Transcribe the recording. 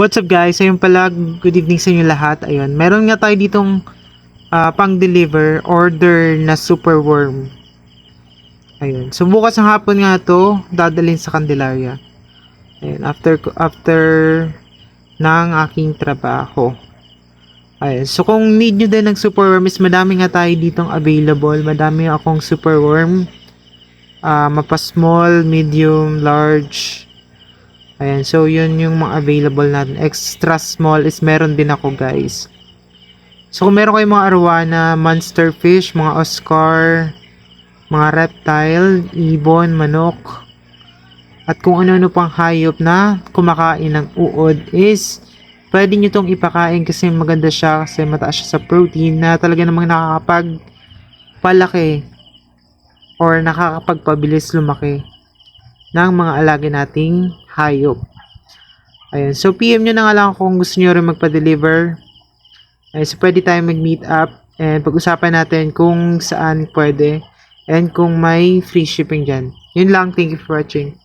What's up guys? Ayun pala, good evening sa inyo lahat. Ayun, meron nga tayo ditong ah, pang-deliver order na super worm. Ayun. So bukas ng hapon nga to, dadalhin sa Candelaria. Ayun, after after ng aking trabaho. Ayun. So kung need nyo din ng super worm is madami nga tayo ditong available. Madami akong super worm. Ah, mapa small, medium, large. Ayan, so yun yung mga available natin. Extra small is meron din ako guys. So kung meron kayong mga arwana, monster fish, mga oscar, mga reptile, ibon, manok, at kung ano-ano pang hayop na kumakain ng uod is pwede nyo tong ipakain kasi maganda siya kasi mataas siya sa protein na talaga namang nakakapag palaki or nakakapagpabilis lumaki ng mga alaga nating hayop. Ayun. So, PM nyo na nga lang kung gusto nyo rin magpa-deliver. Ayun. So, pwede tayo mag-meet up and pag-usapan natin kung saan pwede and kung may free shipping dyan. Yun lang. Thank you for watching.